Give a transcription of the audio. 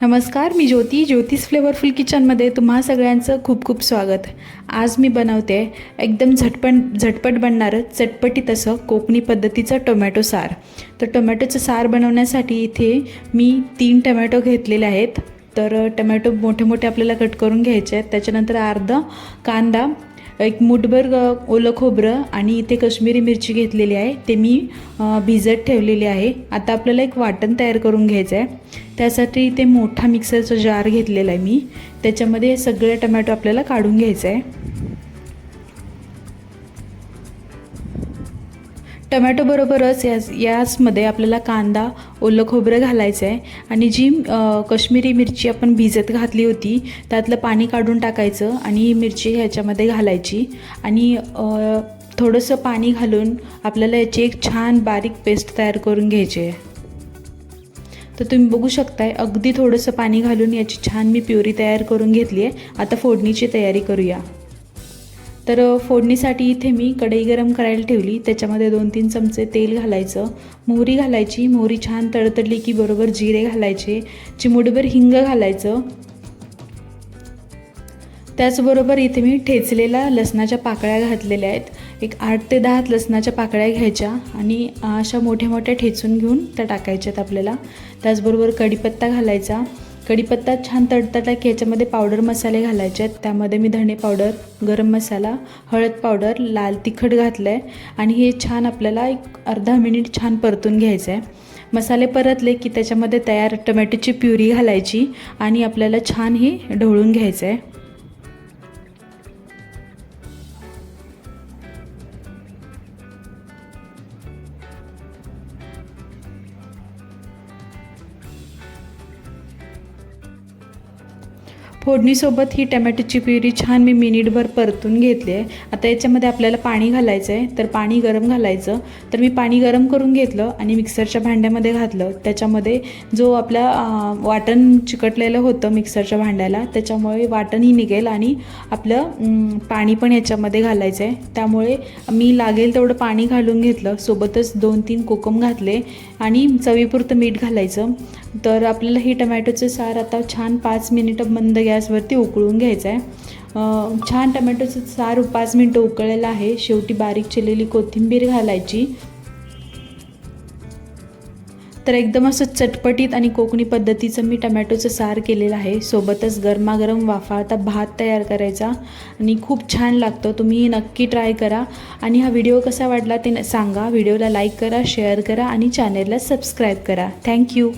नमस्कार मी ज्योती ज्योतिष फ्लेवरफुल किचनमध्ये तुम्हा सगळ्यांचं खूप खूप स्वागत. आज मी बनवते एकदम झटपट झटपट बनणारं चटपटीत असं कोकणी पद्धतीचं टोमॅटो सार. तर टोमॅटोचं सार बनवण्यासाठी इथे मी तीन टोमॅटो घेतलेले आहेत. तर टोमॅटो मोठे मोठे आपल्याला कट करून घ्यायचे आहेत. त्याच्यानंतर अर्धा कांदा एक मुठभर ओलं खोबरं आणि इथे कश्मीरी मिरची घेतलेली आहे. ते मी भिजत ठेवलेली आहे. आता आपल्याला एक वाटण तयार करून घ्यायचं आहे त्यासाठी इथे मोठा मिक्सरचा जार घेतलेला आहे मी. त्याच्यामध्ये सगळे टमॅटो आपल्याला काढून घ्यायचं आहे टमॅटोबरोबरच याच याचमध्ये आपल्याला कांदा ओलं खोबरं घालायचं आहे आणि जी कश्मीरी मिरची आपण भिजत घातली होती त्यातलं पाणी काढून टाकायचं आणि ही मिरची ह्याच्यामध्ये घालायची. आणि थोडंसं पाणी घालून आपल्याला याची एक छान बारीक पेस्ट तयार करून घ्यायची आहे. तर तुम्ही बघू शकताय अगदी थोडंसं पाणी घालून याची छान मी प्युरी तयार करून घेतली आहे. आता फोडणीची तयारी करूया. तर फोडणीसाठी इथे मी कढई गरम करायला ठेवली. त्याच्यामध्ये दोन तीन चमचे तेल घालायचं. मोहरी घालायची. मोहरी छान तडतडली की बरोबर जिरे घालायचे. चिमुडभर हिंग घालायचं. त्याचबरोबर इथे मी ठेचलेल्या लसणाच्या पाकळ्या घातलेल्या आहेत. एक आठ ते दहा लसणाच्या पाकळ्या घ्यायच्या आणि अशा मोठ्या मोठ्या ठेचून घेऊन त्या टाकायच्यात आपल्याला. त्याचबरोबर कढीपत्ता घालायचा. कढीपत्ता छान तडतडला की याच्यामध्ये पावडर मसाले घालायचे आहेत. त्यामध्ये मी धणे पावडर गरम मसाला हळद पावडर लाल तिखट घातलं आहे आणि हे छान आपल्याला एक अर्धा मिनिट छान परतून घ्यायचं आहे मसाले परतले की त्याच्यामध्ये तयार टोमॅटोची प्युरी घालायची आणि आपल्याला छान हे ढवळून घ्यायचं आहे फोडणीसोबत ही टमॅटोची प्युरी छान मी मिनिटभर परतून घेतली आहे. आता याच्यामध्ये आपल्याला पाणी घालायचं आहे. तर पाणी गरम घालायचं. तर मी पाणी गरम करून घेतलं आणि मिक्सरच्या भांड्यामध्ये घातलं. त्याच्यामध्ये जो आपला वाटण चिकटलेलं होतं मिक्सरच्या भांड्याला त्याच्यामुळे वाटणही निघेल आणि आपलं पाणी पण याच्यामध्ये घालायचं आहे. त्यामुळे मी लागेल तेवढं पाणी घालून घेतलं. सोबतच दोन तीन कोकम घातले आणि चवीपुरतं मीठ घालायचं. तर आपल्याला ही टमॅटोचं सार आता छान पाच मिनिटं बंद गॅसवरती उकळून घ्यायचं आहे छान टमॅटोचं सार पाच मिनटं उकळलेलं आहे. शेवटी बारीक चिरलेली कोथिंबीर घालायची. तर एकदम असं चटपटीत आणि कोकणी पद्धतीचं मी टमॅटोचं सार केलेलं आहे. सोबतच गरमागरम वाफाळता भात तयार करायचा आणि खूप छान लागतं. तुम्ही नक्की ट्राय करा. आणि हा व्हिडिओ कसा वाटला ते सांगा. व्हिडिओला लाईक करा शेअर करा आणि चॅनेलला सबस्क्राईब करा. थँक्यू.